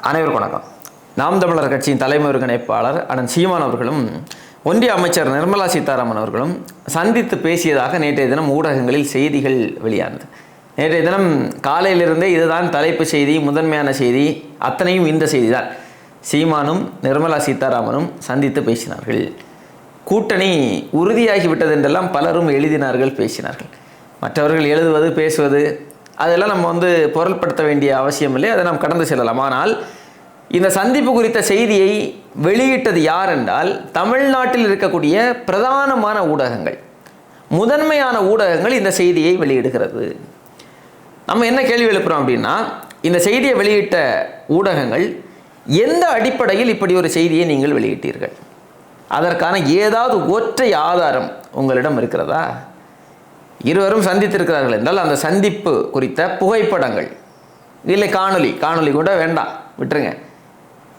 அனைவருக்கும் வணக்கம். நாம் தமிழர் கட்சியின் தலைமை ஒருங்கிணைப்பாளர் அண்ணன் சீமான் அவர்களும் ஒன்றிய அமைச்சர் நிர்மலா சீதாராமன் அவர்களும் சந்தித்து பேசியதாக நேற்றைய தினம் ஊடகங்களில் செய்திகள் வெளியானது. நேற்றைய தினம் காலையிலிருந்தே இதுதான் தலைப்பு செய்தி முதன்மையான செய்தி அத்தனையும் இந்த செய்தி தான் சீமானும் நிர்மலா சீதாராமனும் சந்தித்து பேசினார்கள். கூட்டணி உறுதியாகிவிட்டது என்றெல்லாம் பலரும் எழுதினார்கள் பேசினார்கள். மற்றவர்கள் எழுதுவது பேசுவது அதெல்லாம் நம்ம வந்து பொருள்படுத்த வேண்டிய அவசியம் இல்லை. அதை நாம் கடந்து செல்லலாம். ஆனால் இந்த சந்திப்பு குறித்த செய்தியை வெளியிட்டது யார் என்றால் தமிழ்நாட்டில் இருக்கக்கூடிய பிரதானமான ஊடகங்கள். முதன்மையான ஊடகங்கள் இந்த செய்தியை வெளியிடுகிறது. நம்ம என்ன கேள்வி எழுப்புறோம் அப்படின்னா இந்த செய்தியை வெளியிட்ட ஊடகங்கள் எந்த அடிப்படையில் இப்படி ஒரு செய்தியை நீங்கள் வெளியிட்டீர்கள்? அதற்கான ஏதாவது ஒற்றை ஆதாரம் உங்களிடம் இருக்கிறதா? இருவரும் சந்தித்திருக்கிறார்கள் என்றால் அந்த சந்திப்பு குறித்த புகைப்படங்கள். இல்லை காணொலி காணொலி கூட வேண்டாம். விட்டுருங்க.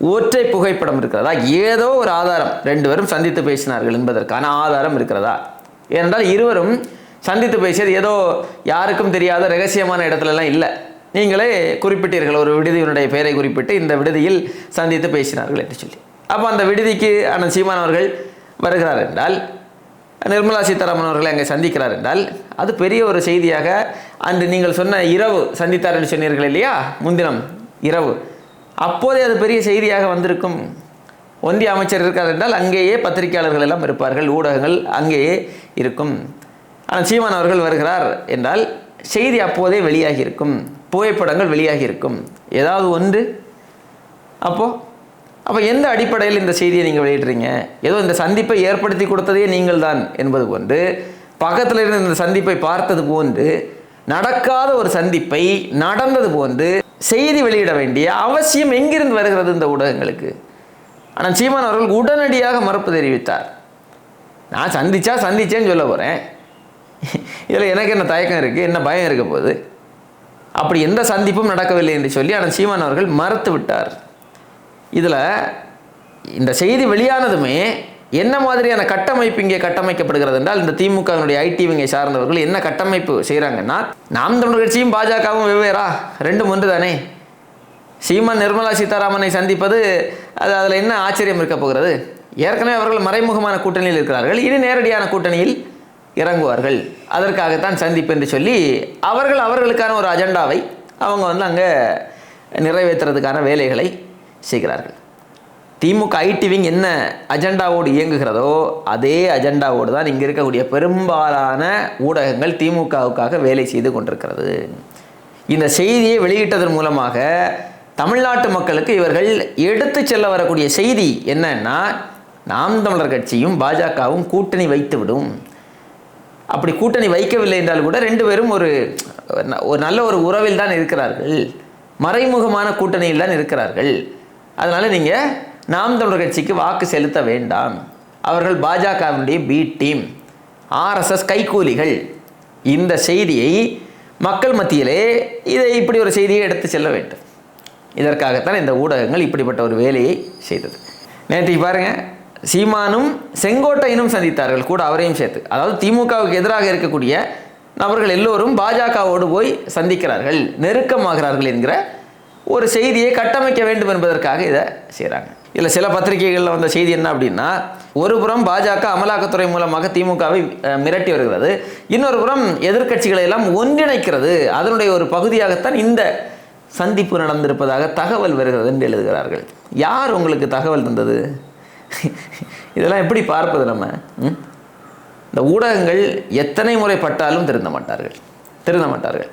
ஒற்றை புகைப்படம் இருக்கிறதா? ஏதோ ஒரு ஆதாரம். ரெண்டு பேரும் சந்தித்து பேசினார்கள் என்பதற்கான ஆதாரம் இருக்கிறதா? ஏனென்றால் இருவரும் சந்தித்து பேசியது ஏதோ யாருக்கும் தெரியாத ரகசியமான இடத்துலலாம் இல்லை. நீங்களே குறிப்பிட்டீர்கள். ஒரு விடுதியினுடைய பெயரை குறிப்பிட்டு இந்த விடுதியில் சந்தித்து பேசினார்கள் என்று சொல்லி. அப்போ அந்த விடுதிக்கு அண்ணன் சீமான் அவர்கள் வருகிறார் என்றால் நிர்மலா சீதாராமன் அவர்களை அங்கே சந்திக்கிறார் என்றால் அது பெரிய ஒரு செய்தியாக அன்று நீங்கள் சொன்ன இரவு சந்தித்தார் என்று சொன்னீர்கள் இல்லையா? முன்தினம் இரவு. அப்போதே அது பெரிய செய்தியாக வந்திருக்கும். ஒன்றிய அமைச்சர் இருக்கார் என்றால் அங்கேயே பத்திரிகையாளர்கள் எல்லாம் இருப்பார்கள் ஊடகங்கள் அங்கேயே இருக்கும். ஆனால் சீமான் அவர்கள் வருகிறார் என்றால் செய்தி அப்போதே வெளியாகி இருக்கும் புகைப்படங்கள் வெளியாகி இருக்கும். ஏதாவது ஒன்று? அப்போது அப்போ எந்த அடிப்படையில் இந்த செய்தியை நீங்கள் வெளியிடுறீங்க? ஏதோ இந்த சந்திப்பை ஏற்படுத்தி கொடுத்ததே நீங்கள் தான் என்பது போன்று பக்கத்தில் இருந்து இந்த சந்திப்பை பார்த்தது போன்று நடக்காத ஒரு சந்திப்பை நடந்தது போன்று செய்தி வெளியிட வேண்டிய அவசியம் எங்கிருந்து வருகிறது இந்த ஊடகங்களுக்கு? ஆனால் சீமான் அவர்கள் உடனடியாக மறுப்பு தெரிவித்தார். நான் சந்திச்சா சந்திச்சேன்னு சொல்ல போகிறேன் இதில் எனக்கு என்ன தயக்கம் இருக்குது என்ன பயம் இருக்க போகுது? அப்படி எந்த சந்திப்பும் நடக்கவில்லை என்று சொல்லி ஆனால் சீமான் அவர்கள் மறுத்து விட்டார். இதில் இந்த செய்தி வெளியானதுமே என்ன மாதிரியான கட்டமைப்பு இங்கே கட்டமைக்கப்படுகிறது என்றால் இந்த திமுகவினுடைய ஐடி விங்கை சார்ந்தவர்கள் என்ன கட்டமைப்பு செய்கிறாங்கன்னா நாம் தமிழர் கட்சியும் பாஜகவும் வெவ்வேறா? ரெண்டும் ஒன்று தானே சீமான் நிர்மலா சீதாராமனை சந்திப்பது அது அதில் என்ன ஆச்சரியம் இருக்க போகிறது? ஏற்கனவே அவர்கள் மறைமுகமான கூட்டணியில் இருக்கிறார்கள் இனி நேரடியான கூட்டணியில் இறங்குவார்கள். அதற்காகத்தான் சந்திப்பு என்று சொல்லி அவர்கள் அவர்களுக்கான ஒரு அஜெண்டாவை அவங்க வந்து அங்கே நிறைவேற்றுறதுக்கான வேலைகளை செய்கிறார்கள். திமுக ஐடி விங் என்ன அஜெண்டாவோடு இயங்குகிறதோ அதே அஜெண்டாவோடு தான் இங்கே இருக்கக்கூடிய பெரும்பாலான ஊடகங்கள் திமுகவுக்காக வேலை செய்து கொண்டிருக்கிறது. இந்த செய்தியை வெளியிட்டதன் மூலமாக தமிழ்நாட்டு மக்களுக்கு இவர்கள் எடுத்து செல்ல வரக்கூடிய செய்தி என்னன்னா நாம் தமிழர் கட்சியும் பாஜகவும் கூட்டணி வைத்துவிடும் அப்படி கூட்டணி வைக்கவில்லை என்றால் கூட ரெண்டு பேரும் ஒரு ஒரு நல்ல ஒரு உறவில் தான் இருக்கிறார்கள். மறைமுகமான கூட்டணியில் தான் இருக்கிறார்கள். அதனால் நீங்கள் நாம் தமிழர் கட்சிக்கு வாக்கு செலுத்த வேண்டாம். அவர்கள் பாஜகவினுடைய பி டீம் ஆர்எஸ்எஸ் கைக்கூலிகள் இந்த செய்தியை மக்கள் மத்தியிலே இதை இப்படி ஒரு செய்தியை எடுத்து செல்ல வேண்டும். இதற்காகத்தான் இந்த ஊடகங்கள் இப்படிப்பட்ட ஒரு வேலையை செய்தது. நேற்று பாருங்கள் சீமானும் செங்கோட்டையனும் சந்தித்தார்கள் கூட அவரையும் சேர்த்து. அதாவது திமுகவுக்கு எதிராக இருக்கக்கூடிய நபர்கள் எல்லோரும் பாஜகவோடு போய் சந்திக்கிறார்கள் நெருக்கமாகிறார்கள் என்கிற ஒரு செய்தியை கட்டமைக்க வேண்டும் என்பதற்காக இதை செய்கிறாங்க இல்லை சில பத்திரிகைகளில் வந்த செய்தி என்ன அப்படின்னா ஒரு புறம் பாஜக அமலாக்கத்துறை மூலமாக திமுகவை மிரட்டி வருகிறது. இன்னொரு புறம் எதிர்கட்சிகளை எல்லாம் ஒன்றிணைக்கிறது. அதனுடைய ஒரு பகுதியாகத்தான் இந்த சந்திப்பு நடந்திருப்பதாக தகவல் வருகிறது என்று எழுதுகிறார்கள். யார் உங்களுக்கு தகவல் தந்தது? இதெல்லாம் எப்படி பார்ப்பது நம்ம? ம்? இந்த ஊடகங்கள் எத்தனை முறை பட்டாலும் திருந்த மாட்டார்கள். திருந்த மாட்டார்கள்.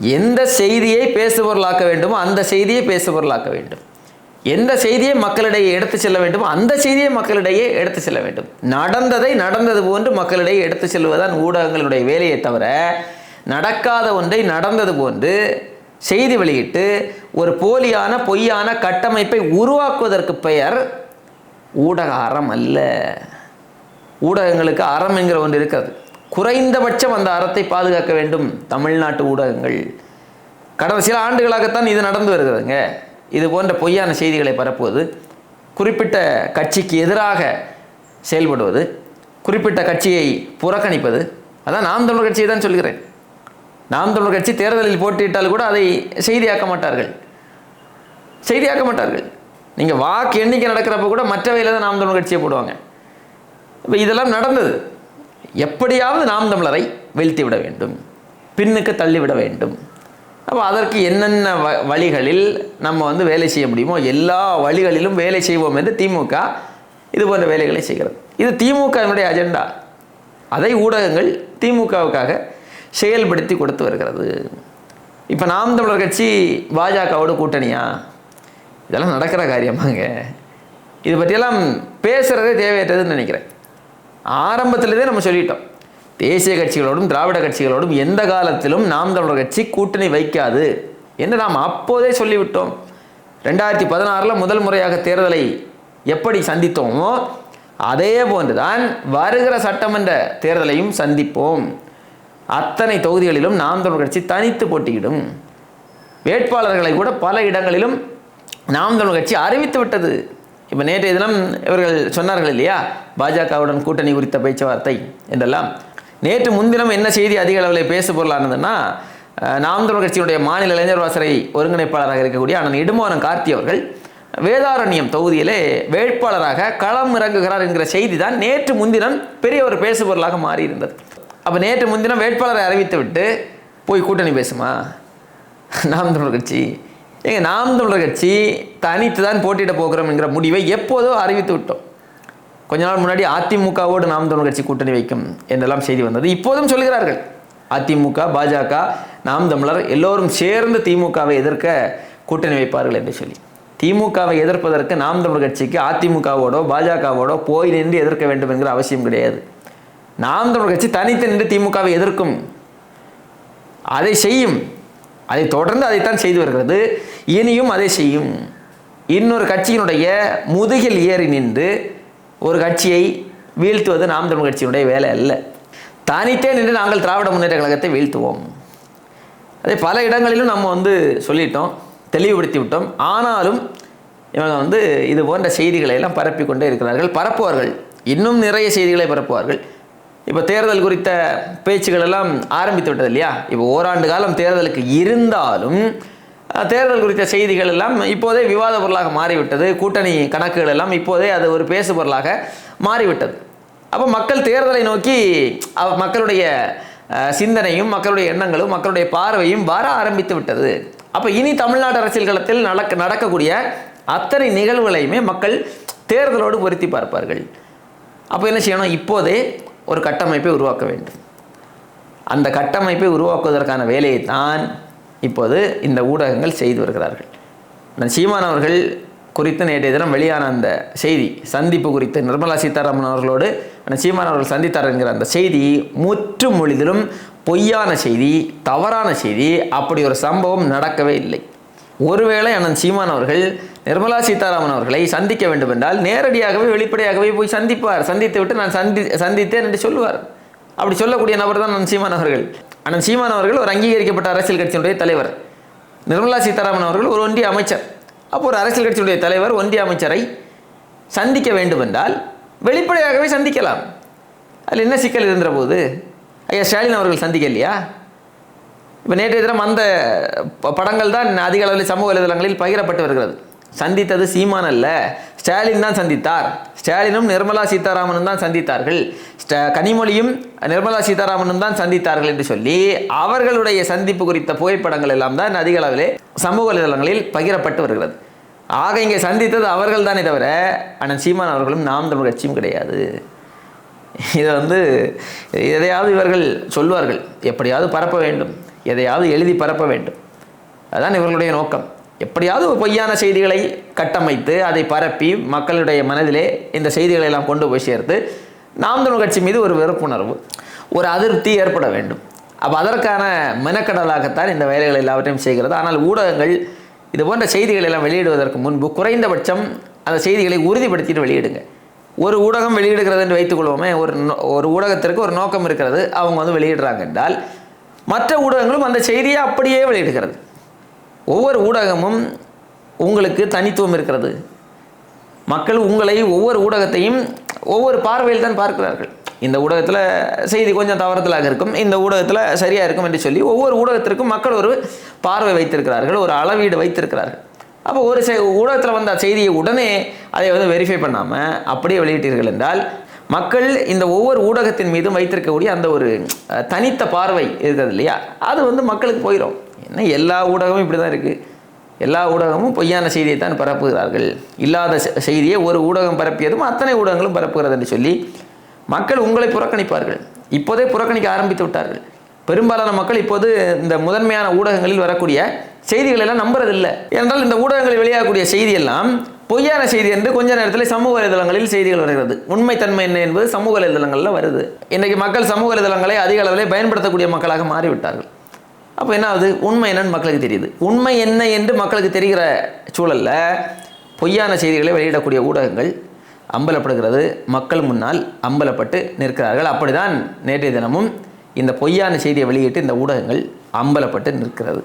எந்த செய்தியை பேசுபொருளாக்க வேண்டுமோ அந்த செய்தியை பேசுபொருளாக்க வேண்டும். எந்த செய்தியை மக்களிடையே எடுத்து செல்ல வேண்டுமோ அந்த செய்தியை மக்களிடையே எடுத்து செல்ல வேண்டும். நடந்ததை நடந்தது போன்று மக்களிடையே எடுத்து செல்வதுதான் ஊடகங்களுடைய வேலையை தவிர நடக்காத ஒன்றை நடந்தது போன்று செய்தி வெளியிட்டு ஒரு போலியான பொய்யான கட்டமைப்பை உருவாக்குவதற்கு பெயர் ஊடக அறம் அல்ல. ஊடகங்களுக்கு அறம் என்கிற ஒன்று இருக்கிறது. குறைந்தபட்சம் அந்த அறத்தை பாதுகாக்க வேண்டும் தமிழ்நாட்டு ஊடகங்கள். கடந்த சில ஆண்டுகளாகத்தான் இது நடந்து வருகிறதுங்க. இது போன்ற பொய்யான செய்திகளை பரப்புவது குறிப்பிட்ட கட்சிக்கு எதிராக செயல்படுவது குறிப்பிட்ட கட்சியை புறக்கணிப்பது அதான் நாம் தமிழர் கட்சியை தான் சொல்கிறேன். நாம் தமிழர் கட்சி தேர்தலில் போட்டியிட்டால் கூட அதை செய்தியாக்க மாட்டார்கள். செய்தியாக்க மாட்டார்கள். நீங்கள் வாக்கு எண்ணிக்கை நடக்கிறப்ப கூட மற்றவையில் தான் நாம் தமிழர் கட்சியை போடுவாங்க. இப்போ இதெல்லாம் நடந்தது. எப்படியாவது நாம் தமிழரை வீழ்த்தி விட வேண்டும் பின்னுக்கு தள்ளிவிட வேண்டும். அப்போ அதற்கு என்னென்ன வ வழிகளில் நம்ம வந்து வேலை செய்ய முடியுமோ எல்லா வழிகளிலும் வேலை செய்வோம் என்று திமுக இது போன்ற வேலைகளை செய்கிறது. இது திமுகவினுடைய அஜெண்டா. அதை ஊடகங்கள் திமுகவுக்காக செயல்படுத்தி கொடுத்து வருகிறது. இப்போ நாம் தமிழர் கட்சி பாஜகவோட கூட்டணியா? இதெல்லாம் நடக்கிற காரியமாங்க. இது பற்றியெல்லாம் பேசுகிறதே தேவையற்றதுன்னு நினைக்கிறேன். ஆரம்பத்திலேருந்தே நம்ம சொல்லிட்டோம். தேசிய கட்சிகளோடும் திராவிட கட்சிகளோடும் எந்த காலத்திலும் நாம் தமிழர் கட்சி கூட்டணி வைக்காது. என்று நாம் அப்போதே சொல்லிவிட்டோம். ரெண்டாயிரத்தி பதினாறில் முதல் முறையாக தேர்தலை எப்படி சந்தித்தோமோ அதே போன்றுதான் வருகிற சட்டமன்ற தேர்தலையும் சந்திப்போம். அத்தனை தொகுதிகளிலும் நாம் தமிழர் கட்சி தனித்து போட்டியிடும். வேட்பாளர்களை கூட பல இடங்களிலும் நாம் தமிழர் கட்சி அறிவித்து விட்டது. இப்போ நேற்றைய தினம் இவர்கள் சொன்னார்கள் இல்லையா? பாஜகவுடன் கூட்டணி குறித்த பேச்சுவார்த்தை என்றெல்லாம். நேற்று முன்தினம் என்ன செய்தி அதிக அளவில் பேசு பொருளானதுன்னா நாம் தமிழ் கட்சியினுடைய மாநில இளைஞர் வாசரை ஒருங்கிணைப்பாளராக இருக்கக்கூடிய அண்ணன் இடுமோனம் கார்த்தி அவர்கள் வேதாரண்யம் தொகுதியிலே வேட்பாளராக களம் இறங்குகிறார் என்கிற செய்தி தான் நேற்று முன்தினம் பெரிய ஒரு பேசு பொருளாக மாறி இருந்தது அப்போ நேற்று முன்தினம் வேட்பாளரை அறிவித்து விட்டு போய் கூட்டணி பேசுமா? நாம் தமிழர் கட்சி ஏங்க நாம் தமிழர் கட்சி தனித்து தான் போட்டியிட போகிறோம் என்கிற முடிவை எப்போதோ அறிவித்து விட்டோம். கொஞ்ச நாள் முன்னாடி அதிமுகவோடு நாம் தமிழர் கட்சி கூட்டணி வைக்கும் என்றெல்லாம் செய்தி வந்தது. இப்போதும் சொல்கிறார்கள். அதிமுக பாஜக நாம் தமிழர் எல்லோரும் சேர்ந்து திமுகவை எதிர்க்க கூட்டணி வைப்பார்கள் என்று சொல்லி. திமுகவை எதிர்ப்பதற்கு நாம் தமிழர் கட்சிக்கு அதிமுகவோடோ பாஜகவோடோ போய் நின்று எதிர்க்க வேண்டும் என்கிற அவசியம் கிடையாது. நாம் தமிழர் கட்சி தனித்து நின்று திமுகவை எதிர்க்கும். அதை செய்யும். அதை தொடர்ந்து அதைத்தான் செய்து வருகிறது. இனியும் அதை செய்யும். இன்னொரு கட்சியினுடைய முதுகில் ஏறி நின்று ஒரு கட்சியை வீழ்த்துவது நாம் தமிழ் கட்சியினுடைய வேலை அல்ல. தனித்தே நின்று நாங்கள் திராவிட முன்னேற்ற கழகத்தை வீழ்த்துவோம். அதே பல இடங்களிலும் நம்ம வந்து சொல்லிட்டோம் தெளிவுபடுத்தி விட்டோம். ஆனாலும் இவங்க வந்து இது போன்ற செய்திகளை எல்லாம் பரப்பிக்கொண்டே இருக்கிறார்கள். பரப்புவார்கள். இன்னும் நிறைய செய்திகளை பரப்புவார்கள். இப்போ தேர்தல் குறித்த பேச்சுகள் எல்லாம் ஆரம்பித்து விட்டது இல்லையா? இப்போ ஓராண்டு காலம் தேர்தலுக்கு இருந்தாலும் தேர்தல் குறித்த செய்திகள் எல்லாம் இப்போதே விவாத பொருளாக மாறிவிட்டது. கூட்டணி கணக்குகள் எல்லாம் இப்போதே அது ஒரு பேசு பொருளாக மாறிவிட்டது. அப்போ மக்கள் தேர்தலை நோக்கி மக்களுடைய சிந்தனையும் மக்களுடைய எண்ணங்களும் மக்களுடைய பார்வையும் வர ஆரம்பித்து விட்டது. அப்போ இனி தமிழ்நாடு அரசியல் களத்தில் நடக்க நடக்கக்கூடிய அத்தனை நிகழ்வுகளையுமே மக்கள் தேர்தலோடு பொருத்தி பார்ப்பார்கள். அப்போ என்ன செய்யணும்? இப்போதே ஒரு கட்டமைப்பை உருவாக்க வேண்டும். அந்த கட்டமைப்பை உருவாக்குவதற்கான வேலையை தான் இப்போது இந்த ஊடகங்கள் செய்து வருகிறார்கள். நான் சீமான் அவர்கள் குறித்து நேற்றைய தினம் வெளியான அந்த செய்தி சந்திப்பு குறித்து நிர்மலா சீதாராமன் அவர்களோடு நான் சீமான் அவர்கள் சந்தித்தார் என்கிற அந்த செய்தி முற்று மொழிதிலும் பொய்யான செய்தி தவறான செய்தி அப்படி ஒரு சம்பவம் நடக்கவே இல்லை. ஒருவேளை அண்ணன் சீமான் அவர்கள் நிர்மலா சீதாராமன் அவர்களை சந்திக்க வேண்டும் என்றால் நேரடியாகவே வெளிப்படையாகவே போய் சந்திப்பார். சந்தித்து விட்டு நான் சந்தி சந்தித்தேன் என்று சொல்லுவார். அப்படி சொல்லக்கூடிய நபர் தான் அண்ணன் சீமான் அவர்கள். அண்ணன் சீமான் அவர்கள் ஒரு அங்கீகரிக்கப்பட்ட அரசியல் கட்சியினுடைய தலைவர். நிர்மலா சீதாராமன் அவர்கள் ஒரு ஒன்றிய அமைச்சர். அப்போ ஒரு அரசியல் கட்சியினுடைய தலைவர் ஒன்றிய அமைச்சரை சந்திக்க வேண்டும் என்றால் வெளிப்படையாகவே சந்திக்கலாம். அதில் என்ன சிக்கல் இருந்த போது ஐயா ஸ்டாலின் அவர்கள் சந்திக்கலையா? இப்போ நேற்றைய தினம் அந்த ப- படங்கள் தான் அதிக அளவில் சமூக வலைதளங்களில் பகிரப்பட்டு வருகிறது. சந்தித்தது சீமான் அல்ல. ஸ்டாலின் தான் சந்தித்தார். ஸ்டாலினும் நிர்மலா சீதாராமனும் தான் சந்தித்தார்கள். ஸ்ட- கனிமொழியும் நிர்மலா சீதாராமனும் தான் சந்தித்தார்கள் என்று சொல்லி அவர்களுடைய சந்திப்பு குறித்த புகைப்படங்கள் எல்லாம் தான் அதிக அளவில் சமூக வலைதளங்களில் பகிரப்பட்டு வருகிறது. ஆக இங்கே சந்தித்தது அவர்கள் தானே தவிர ஆனால் சீமான் அவர்களும் நாம் தமிழ் கட்சியும் கிடையாது. இதை வந்து எதையாவது இவர்கள் சொல்வார்கள். எப்படியாவது பரப்ப வேண்டும். எதையாவது எழுதி பரப்ப வேண்டும். அதான் இவர்களுடைய நோக்கம். எப்படியாவது ஒரு பொய்யான செய்திகளை கட்டமைத்து அதை பரப்பி மக்களுடைய மனதிலே இந்த செய்திகளை எல்லாம் கொண்டு போய் சேர்த்து நாம் தமிழ் கட்சி மீது ஒரு வெறுப்புணர்வு ஒரு அதிருப்தி ஏற்பட வேண்டும். அப்போ அதற்கான மெனக்கடலாகத்தான் இந்த வேலைகள் எல்லாவற்றையும் செய்கிறது. ஆனால் ஊடகங்கள் இது போன்ற செய்திகளை எல்லாம் வெளியிடுவதற்கு முன்பு குறைந்தபட்சம் அந்த செய்திகளை உறுதிப்படுத்திட்டு வெளியிடுங்க. ஒரு ஊடகம் வெளியிடுகிறது என்று வைத்துக்கொள்வோமே ஒரு நோ- ஒரு ஊடகத்திற்கு ஒரு நோக்கம் இருக்கிறது. அவங்க வந்து வெளியிடுறாங்க என்றால் மற்ற ஊடகங்களும் அந்த செய்தியை அப்படியே வெளியிடுகிறது. ஒவ்வொரு ஊடகமும் உங்களுக்கு தனித்துவம் இருக்கிறது. மக்கள் உங்களை ஒவ்வொரு ஊடகத்தையும் ஒவ்வொரு பார்வையில் தான் பார்க்கிறார்கள். இந்த ஊடகத்தில் செய்தி கொஞ்சம் தவறுதலாக இருக்கும் இந்த ஊடகத்தில் சரியாக இருக்கும் என்று சொல்லி ஒவ்வொரு ஊடகத்திற்கும் மக்கள் ஒரு பார்வை வைத்திருக்கிறார்கள் ஒரு அளவீடு வைத்திருக்கிறார்கள். அப்போ ஒரு ஊடகத்தில் வந்த செய்தியை உடனே அதை வந்து வெரிஃபை பண்ணாமல் அப்படியே வெளியிட்டீர்கள் என்றால் மக்கள் இந்த ஒவ்வொரு ஊடகத்தின் மீதும் வைத்திருக்கக்கூடிய அந்த ஒரு தனித்த பார்வை இருக்கிறது இல்லையா? அது வந்து மக்களுக்கு போயிடும் என்ன எல்லா ஊடகமும் இப்படி தான் இருக்குது எல்லா ஊடகமும் பொய்யான செய்தியை தான் பரப்புகிறார்கள். இல்லாத செய்தியை ஒரு ஊடகம் பரப்பியதும் அத்தனை ஊடகங்களும் பரப்புகிறது என்று சொல்லி மக்கள் உங்களை புறக்கணிப்பார்கள். இப்போதே புறக்கணிக்க ஆரம்பித்து விட்டார்கள். பெரும்பாலான மக்கள் இப்போது இந்த முதன்மையான ஊடகங்களில் வரக்கூடிய செய்திகளெல்லாம் நம்புறதில்லை. ஏனென்றால் இந்த ஊடகங்களில் வெளியாகக்கூடிய செய்தியெல்லாம் பொய்யான செய்தி என்று கொஞ்ச நேரத்தில் சமூக வலைதளங்களில் செய்திகள் வருகிறது. உண்மைத்தன்மை என்ன என்பது சமூக வலைதளங்களில் வருது. இன்றைக்கு மக்கள் சமூக வலைதளங்களை அதிக அளவில் பயன்படுத்தக்கூடிய மக்களாக மாறிவிட்டார்கள். அப்போ என்ன ஆகுது? உண்மை என்னன்னு மக்களுக்கு தெரியுது. உண்மை என்ன என்று மக்களுக்கு தெரிகிற சூழலில் பொய்யான செய்திகளை வெளியிடக்கூடிய ஊடகங்கள் அம்பலப்படுகிறது. மக்கள் முன்னால் அம்பலப்பட்டு நிற்கிறார்கள். அப்படிதான் நேற்றைய தினமும் இந்த பொய்யான செய்தியை வெளியிட்டு இந்த ஊடகங்கள் அம்பலப்பட்டு நிற்கிறது.